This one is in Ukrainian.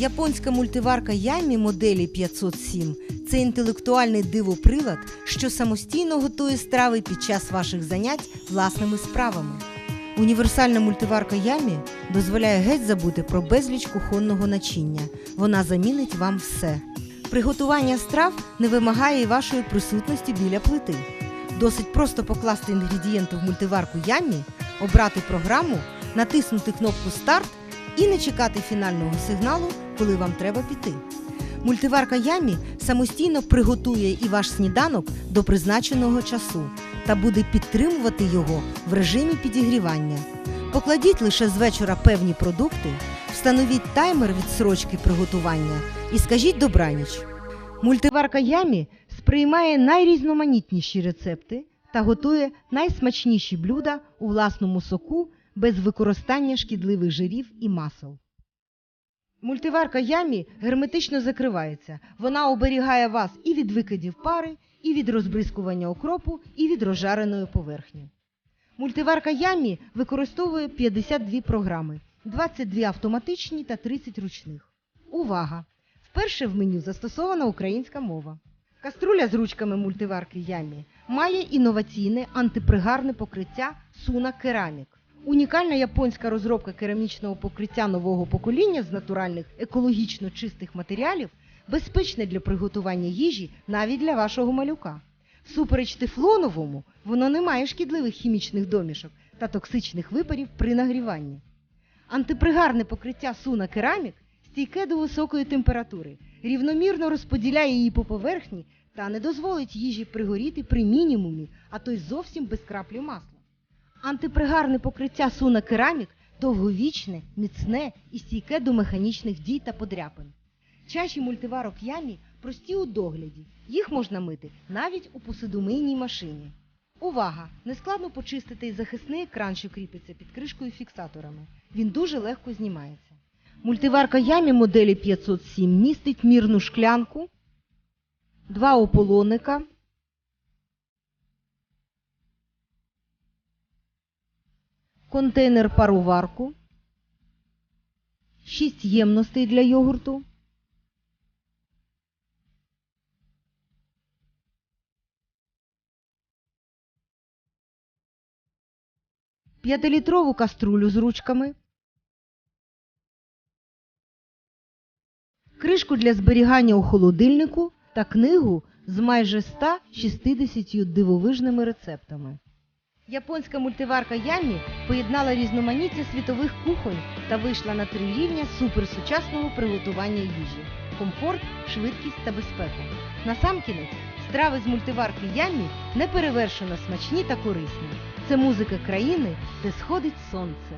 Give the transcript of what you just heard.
Японська мультиварка Ямі моделі 507 це інтелектуальний дивоприлад, що самостійно готує страви під час ваших занять власними справами. Універсальна мультиварка Ямі дозволяє геть забути про безліч кухонного начиння. Вона замінить вам все. Приготування страв не вимагає і вашої присутності біля плити. Досить просто покласти інгредієнти в мультиварку Ямі, обрати програму, натиснути кнопку Старт і не чекати фінального сигналу, коли вам треба піти. Мультиварка Ямі самостійно приготує і ваш сніданок до призначеного часу та буде підтримувати його в режимі підігрівання. Покладіть лише з вечора певні продукти, встановіть таймер відсрочки приготування і скажіть добраніч. Мультиварка Ямі сприймає найрізноманітніші рецепти та готує найсмачніші блюда у власному соку без використання шкідливих жирів і масел. Мультиварка Ямі герметично закривається. Вона оберігає вас і від викидів пари, і від розбризкування окропу, і від розжареної поверхні. Мультиварка Ямі використовує 52 програми, 22 автоматичні та 30 ручних. Увага! Вперше в меню застосована українська мова. Каструля з ручками мультиварки Ямі має інноваційне антипригарне покриття Суна Керамік. Унікальна японська розробка керамічного покриття нового покоління з натуральних екологічно чистих матеріалів безпечне для приготування їжі навіть для вашого малюка. Всупереч тефлоновому, воно не має шкідливих хімічних домішок та токсичних випарів при нагріванні. Антипригарне покриття Суна Керамік стійке до високої температури, рівномірно розподіляє її по поверхні та не дозволить їжі пригоріти при мінімумі, а то й зовсім без краплі масла. Антипригарне покриття Суна Керамік довговічне, міцне і стійке до механічних дій та подряпин. Чаші мультиварок ямі прості у догляді. Їх можна мити навіть у посудомийній машині. Увага! Нескладно почистити і захисний екран, що кріпиться під кришкою фіксаторами. Він дуже легко знімається. Мультиварка ямі моделі 507 містить мірну шклянку, два ополонника, контейнер пароварку, 6 ємностей для йогурту, п'ятилітрову каструлю з ручками, кришку для зберігання у холодильнику та книгу з майже 160 дивовижними рецептами. Японська мультиварка Ямі поєднала різноманіття світових кухонь та вийшла на три рівня суперсучасного приготування їжі: комфорт, швидкість та безпеку. Насамкінець, страви з мультиварки Ямі неперевершено смачні та корисні. Це музика країни, де сходить сонце.